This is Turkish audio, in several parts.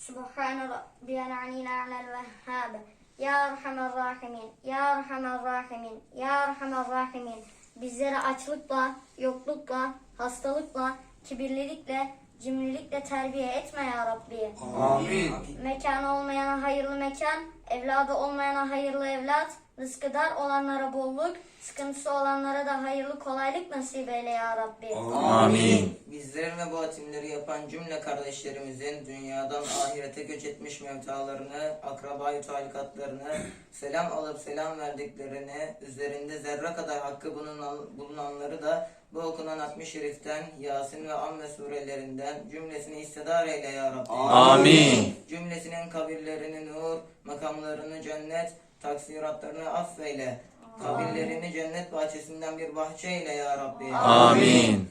Subhane rabbiyel aliyil a'lel vehhab. Ya Erhamer Rahimin, Ya Erhamer Rahimin, Ya Erhamer Rahimin. Bizleri açlıkla, yoklukla, hastalıkla, kibirlilikle, cimrilikle terbiye etme ya Rabbi. Amin. Mekanı olmayana hayırlı mekan, evladı olmayana hayırlı evlat, rızkı dar olanlara bolluk, sıkıntısı olanlara da hayırlı kolaylık nasip eyle ya Rabbi. Amin. Bizlerin ve bu hatimleri yapan cümle kardeşlerimizin dünyadan ahirete göç etmiş mevtalarını, akrabayı talikatlarını, selam alıp selam verdiklerini, üzerinde zerre kadar hakkı bulunan, bulunanları da bu okunan 60 şeriften, Yasin ve Amme surelerinden cümlesini hissedar eyle ya Rabbi. Amin. Cümlesinin kabirlerini nur, makamlarını cennet, taksiratlarını affeyle. Kabirlerini cennet bahçesinden bir bahçe eyle ya Rabbi. Amin.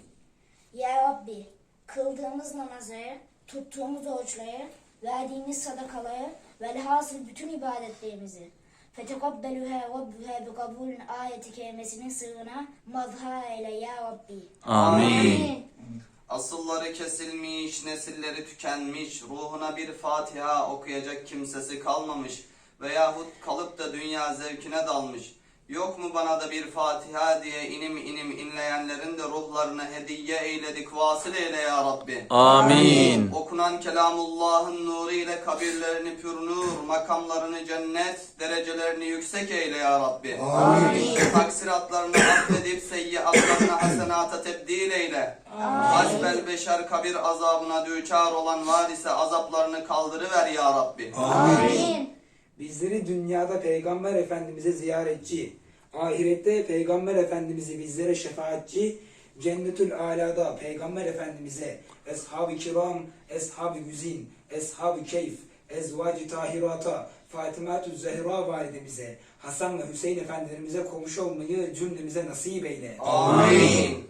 Ya Rabbi, kıldığımız namazı, tuttuğumuz oruçları, verdiğimiz sadakaları velhasıl bütün ibadetlerimizi fetekabbeluha rabbuha bi kabulün ayeti kerimesinin sırrına mazhar eyle ya Rabbi. Amin. Asılları kesilmiş, nesilleri tükenmiş, ruhuna bir Fatiha okuyacak kimsesi kalmamış veyahut kalıp da dünya zevkine dalmış. Yok mu bana da bir Fatiha diye inim inim inleyenlerin de ruhlarını hediye eyledik vasıl eyle ya Rabbi. Amin. Okunan kelamullahın nuru ile kabirlerini pürnur, makamlarını cennet, derecelerini yüksek eyle ya Rabbi. Amin. Taksiratlarını affedip seyyiatlarını hasenata tebdil eyle. Hasbel beşer kabir azabına düçar olan var ise azaplarını kaldırıver ya Rabbi. Amin. Bizleri dünyada Peygamber Efendimiz'e ziyaretçi, ahirette Peygamber Efendimiz'i bizlere şefaatçi, Cennetül Ala'da Peygamber Efendimiz'e Eshab-ı Kiram, Eshab-ı Güzin, Eshab-ı Keyf, Ezvac-ı Tahirata, Fatıma-tü Zehra validemize, Hasan ve Hüseyin efendilerimize komşu olmayı cümlemize nasip eyle. Amin.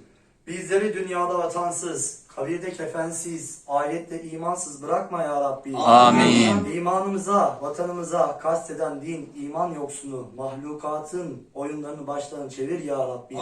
Bizleri dünyada vatansız, kabirde kefensiz, ahirette imansız bırakma ya Rabbi. Amin. İmanımıza, vatanımıza kasteden din, iman yoksunu, mahlukatın oyunlarını başlarını çevir ya Rabbi.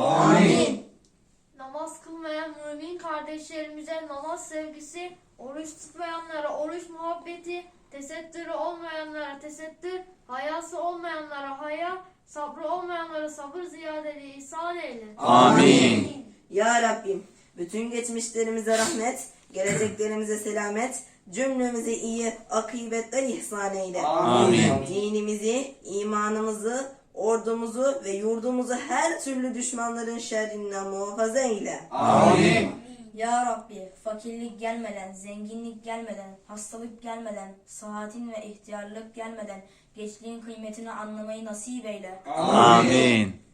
Namaz kılmayan mümin kardeşlerimize namaz sevgisi, oruç tutmayanlara oruç muhabbeti, tesettürü olmayanlara tesettür, hayası olmayanlara haya, sabrı olmayanlara sabır ziyadeli ihsan eyle. Amin. Ya Rabbim, bütün geçmişlerimize rahmet, geleceklerimize selamet, cümlemize iyi akıbetler ihsan eyle. Amin. Dinimizi, imanımızı, ordumuzu ve yurdumuzu her türlü düşmanların şerrinden muhafaza eyle. Amin. Ya Rabbi, fakirlik gelmeden, zenginlik gelmeden, hastalık gelmeden, sıhhatin ve ihtiyarlık gelmeden gençliğin kıymetini anlamayı nasip eyle. Amin.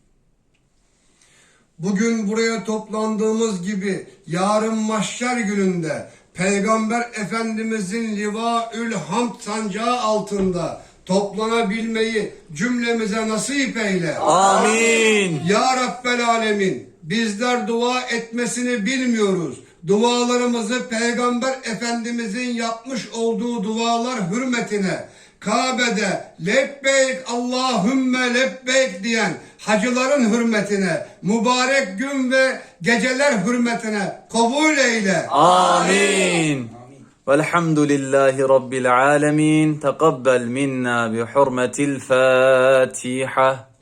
Bugün buraya toplandığımız gibi yarın mahşer gününde Peygamber Efendimizin livaül hamd sancağı altında toplanabilmeyi cümlemize nasip eyle. Amin. Ya Rabbel Alemin bizler dua etmesini bilmiyoruz. Dualarımızı Peygamber Efendimizin yapmış olduğu dualar hürmetine Kabe'de lebbeyk Allahümme lebbeyk diyen hacıların hürmetine, mübarek gün ve geceler hürmetine kabul eyle. Amin. Velhamdülillahi Rabbil alemin. Tekabbel minna bi hurmetil Fatiha.